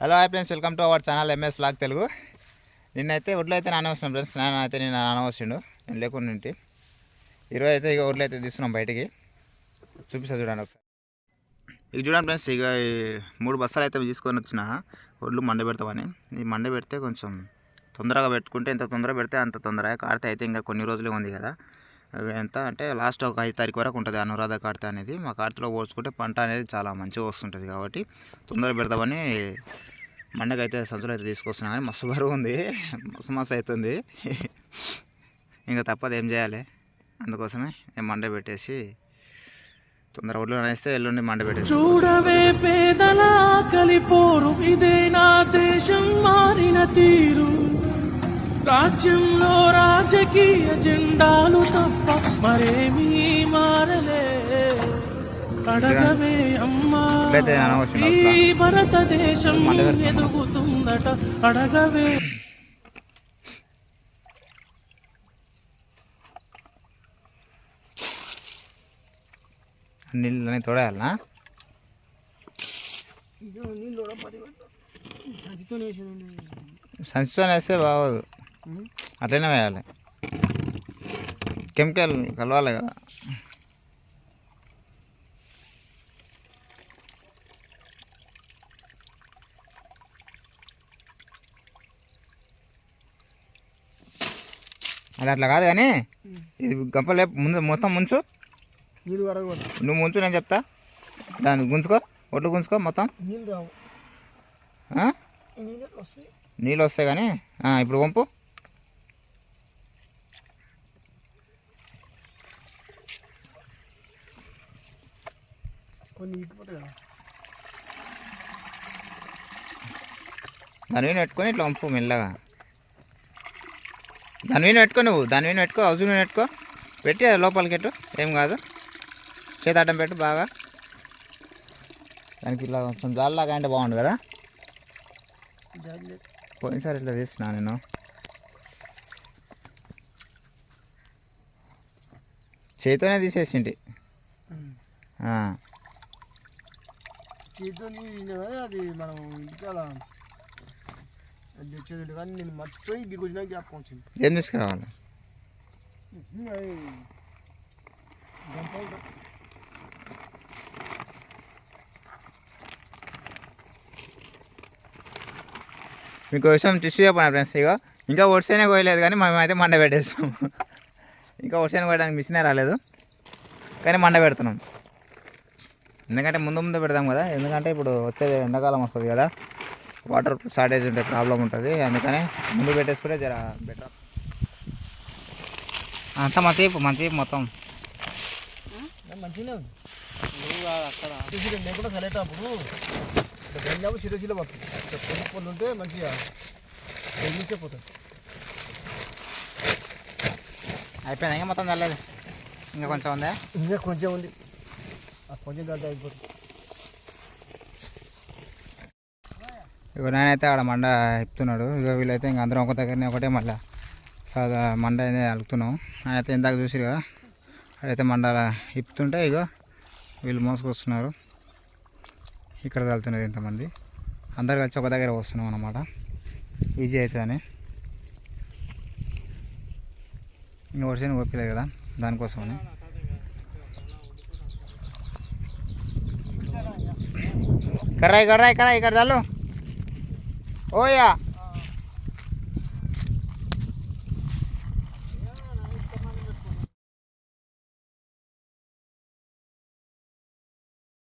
Hello hi friends welcome to our channel MS blog Telugu నిన్నైతే ఒడ్లు అయితే నానవస్తున్నాం friends నాన్న అయితే నేను నానవస్తుండు నేను లేకుండా ఉంటే. ఈరోజు అయితే ఇక ఒడ్లు అయితే తీస్తున్నాం బయటికి. చూపిస్తా చూడండి ఒకసారి. ఇక చూడండి ఫ్రెండ్స్ ఇక ఈ మూడు బస్తాలు అయితే తీసుకొని వచ్చిన. ఒడ్లు మండ పెడతామని. ఈ మండ పెడితే కొంచెం తొందరగా పెట్టుకుంటే ఎంత తొందరగా పెడితే అంత తొందరగా కారితే అయితే ఇంకా కొన్ని రోజులే ఉంది కదా. ఎంత? అంటే లాస్ట్ ఒక ఐదు తారీఖు వరకు ఉంటుంది అనురాధ కార్తె అనేది. మా కార్తెలో పోల్చుకుంటే పంట అనేది చాలా మంచిగా వస్తుంటుంది కాబట్టి తొందరగా పెడదామని మండకైతే సంచులు అయితే తీసుకొస్తున్నా కానీ మస్తు బరువు ఉంది. మస్తు మస్తు అవుతుంది. ఇంకా తప్పదు ఏం చేయాలి? అందుకోసమే నేను మండ పెట్టేసి తొందర ఒడ్లు అనేస్తే ఎల్లుండి మండ పెట్టేసి చూడవే పేదల కలిపోరు ఇదే నా దేశం మారిన తీరు. రాజ్యంలో రాజకీయ జెండాలు తప్ప మరేమీ మారలే. అడగవే అమ్మా. ఈ. భారతదేశం. ఎదుగుతుందట. అడగవే నీళ్ళు అనేది తోడేయాలనా సంచితో వేస్తే బాగోదు. అట్లనే వేయాలి. కెమికల్ కలవాలి కదా. అది అట్లా కాదు కానీ ఇది గంపలే ముందు మొత్తం ముంచు. నువ్వు ముంచు నేను చెప్తా. దాన్ని గుంజుకో ఒడ్లు గుంజుకో మొత్తం. నీళ్ళు వస్తాయి. కానీ ఇప్పుడు వంపు కొన్ని ఇటుపోతాయి కదా. దాని మీద పెట్టుకొని ఇట్లా వంపు మెల్లగా. దాని మీద పెట్టుకో నువ్వు దాని మీద పెట్టుకో హౌస్ మీద పెట్టుకో పెట్టి అది లోపలికి పెట్టు ఏం కాదు. చేతి అడ్డం పెట్టు బాగా. దానికి ఇట్లా కొంచెం జాలిలాగా అంటే బాగుండు కదా. పోయినసారి ఇట్లా తీసిన నేను. చేతితోనే తీసేసింటి. చేతితో అది మనం ఇంకా అది తెచ్చేది కానీ నేను మర్చిపోయి ఇక్కడికి వచ్చినా జ్ఞాపకం వచ్చింది. ఏం తీసుకురావాలి? మీకు విషయం టిష్యూ చెప్పండి ఫ్రెండ్స్ ఇక ఇంకా ఒడిసేనే కోయలేదు కానీ మేమైతే మండ పెట్టేస్తాం. ఇంకా ఒడిసేనే కోయడానికి మిషనే రాలేదు. కానీ మండ పెడుతున్నాం. ఎందుకంటే ముందు ముందు పెడదాం కదా. ఎందుకంటే ఇప్పుడు వచ్చేది ఎండాకాలం వస్తుంది కదా. వాటర్ షార్టేజ్ ఉంటే ప్రాబ్లం ఉంటుంది. అందుకని ముందు పెట్టేసుకుంటే జర బెటర్ అంతా మంచి మంచి మొత్తం. పడుతుంది. ఉంటే మంచిగా వెళ్ళిస్తే పోతుంది అయిపోయింది? ఇంకా మొత్తం చల్లలేదు. ఇంకా కొంచెం ఉందా? ఇంకా కొంచెం ఉంది. కొంచెం అయిపోతుంది. ఇక నేనైతే ఆడ మండ ఇప్పుతున్నాడు ఇక వీళ్ళైతే ఇంక అందరం ఒక దగ్గరనే ఒకటే మళ్ళీ సాదా మండ అనేది అలుగుతున్నాం అయితే ఇందాక చూసిరు కదా అడైతే మండ ఇప్పుతుంటే ఇక వీళ్ళు మోసుకొస్తున్నారు. ఇక్కడ వెళ్తున్నారు ఇంతమంది. అందరు కలిసి ఒక దగ్గర వస్తున్నాం అన్నమాట. ఈజీ అవుతుందని ఇంకా వర్షం ఒప్పలేదు కదా దానికోసమని. कराई कराई कराई कर कर डालो ओ या.